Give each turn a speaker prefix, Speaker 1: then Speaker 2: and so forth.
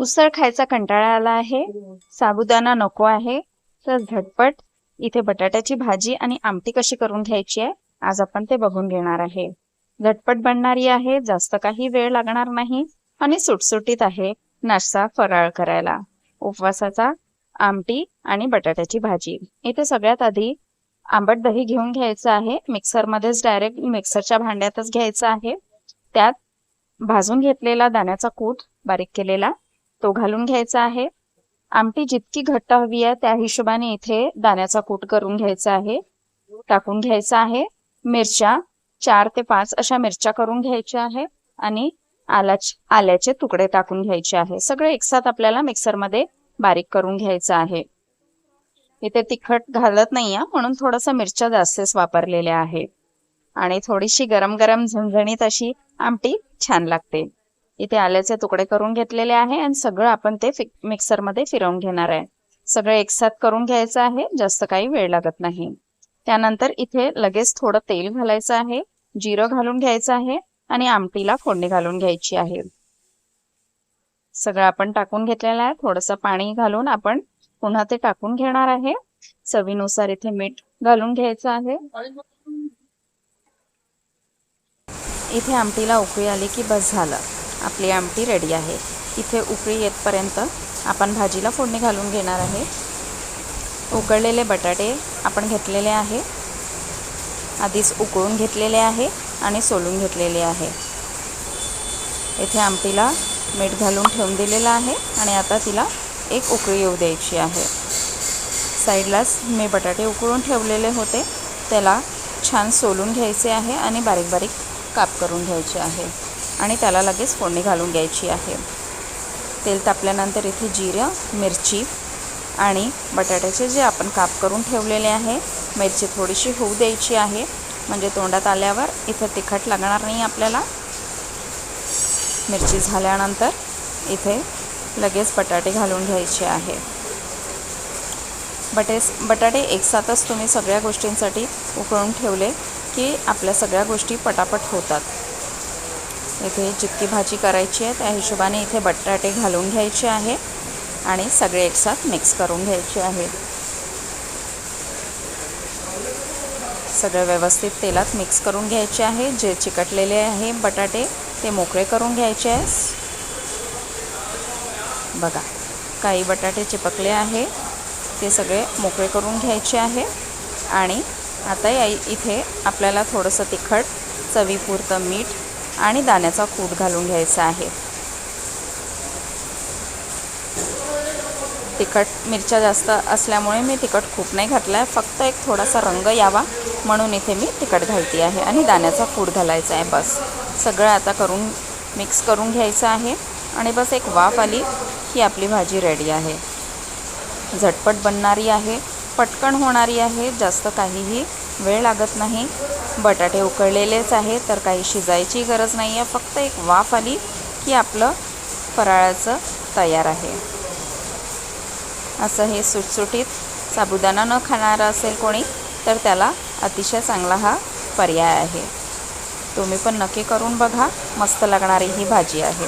Speaker 1: उसळ खायचा कंटाळा आला आहे. साबुदाणा नको आहे. तर झटपट. इथे बटाट्याची भाजी आणि आमटी कशी करून घ्यायची आहे आज आपण ते बघून घेणार आहे. झटपट बनणारी आहे जास्त काही वेळ लागणार नाही आणि सुटसुटीत आहे नाश्ता फराळ करायला. उपवासाचा आमटी आणि बटाट्याची भाजी. इथे सगळ्यात आधी आंबट दही घेऊन घ्यायचं आहे. मिक्सरमध्येच डायरेक्ट मिक्सरच्या भांड्यातच घ्यायचं आहे. त्यात भाजून घेतलेला दाण्याचा कूट बारीक केलेला तो घालून घ्यायचा आहे. आमटी जितकी घट्ट हवी आहे त्या हिशोबाने इथे दाण्याचा कूट करून घ्यायचा आहे. टाकून घ्यायचा आहे. मिरच्या चार ते पाच अशा मिरच्या करून घ्यायच्या आहे आणि आलाच आल्याचे तुकडे टाकून घ्यायचे आहे. सगळे एकसाथ आपल्याला मिक्सरमध्ये बारीक करून घ्यायचं आहे. इथे तिखट घालत नाहीये म्हणून थोडस मिरच्या जास्तच वापरलेल्या आहे. आणि थोडीशी गरम गरम झणझणीत अशी आमटी छान लागते. इथे आल्याचे तुकडे करून घेतलेले आहे आणि सगळं आपण ते मिक्सरमध्ये फिरवून घेणार आहे. सगळं एकसाथ करून घ्यायचं आहे जास्त काही वेळ लागत नाही. त्यानंतर इथे लगेच थोडं तेल घालायचं आहे जिरं घालून घ्यायचं आहे आणि आमटीला फोडणी घालून घ्यायची आहे. सगळं आपण टाकून घेतलेलं आहे थोडंसं पाणी घालून आपण पुन्हा ते टाकून घेणार आहे. चवीनुसार इथे मीठ घालून घ्यायचं आहे. इथे आमटीला उकळी आली की बस झालं. आपली आमटी रेडी आहे. इथे उकळी येतपर्यंत आपण भाजीला फोडणी घालून घेणार आहे. उकळलेले बटाटे आपण घेतलेले आहे. आधीच उकळून घेतलेले आहे आणि सोलून घेतलेले आहे. इथे आमटीला मीठ घालून ठेवून दिलेलं आहे आणि आता तिला एक उकळी येऊ द्यायची आहे. साईडलाच मी बटाटे उकळून ठेवलेले होते. त्याला छान सोलून घ्यायचे आहे आणि बारीक बारीक काप करून घ्यायचे आहे. आणि त्याला लगेच फोडणी घालून घ्यायची आहे. तेल तापल्यानंतर इथे जिरं मिरची आणि बटाट्याचे जे आपण काप करून ठेवलेले आहे मिरची थोडीशी होऊ द्यायची आहे. म्हणजे तोंडात आल्यावर इथं तिखट लागणार नाही आपल्याला. मिरची झाल्यानंतर इथे लगेच बटाटे घालून घ्यायचे आहे. बटेस बटाटे एकसाथच तुम्ही सगळ्या गोष्टींसाठी उकळून ठेवले की आपल्या सगळ्या गोष्टी पटापट होतात. इथे जितकी भाजी करायची आहे. त्या हिशोबाने इथे बटाटे घालून घ्यायचे आहे आणि सगळे एकसाथ मिक्स करून घ्यायचे आहे. सगळं व्यवस्थित तेलात मिक्स करून घ्यायचे आहे. जे चिकटलेले आहे बटाटे ते मोकळे करून घ्यायचे आहे. बघा काही बटाटे चिपकले आहे. ते सगळे मोकळे करून घ्यायचे आहे. आणि आता या इथे आपल्याला थोडंसं तिखट चवीपुरतं मीठ आणि दाण्याचा कूट घालून घ्यायचा आहे. तिखट मिरच्या जास्त असल्यामुळे मी तिखट खूप नाही घातलं आहे फक्त एक थोडासा रंग यावा म्हणून इथे मी तिखट घालते आहे आणि दाण्याचा कूट घालायचा आहे. बस. सगळं आता करून मिक्स करून घ्यायचं आहे. आणि बस एक वाफ आली की आपली भाजी रेडी आहे. झटपट बनणारी आहे पटकन होणारी आहे जास्त काहीही वेळ लागत नाही. बटाटे उकळलेलेच आहे तर काही शिजायची गरज नाही आहे फक्त एक वाफ आली की आपलं फराळाचं तयार आहे. असं हे सुटसुटीत साबुदाणा न खाणारा असेल कोणी तर त्याला अतिशय चांगला हा पर्याय आहे. तुम्ही पण नक्की करून बघा मस्त लागणारी ही भाजी आहे.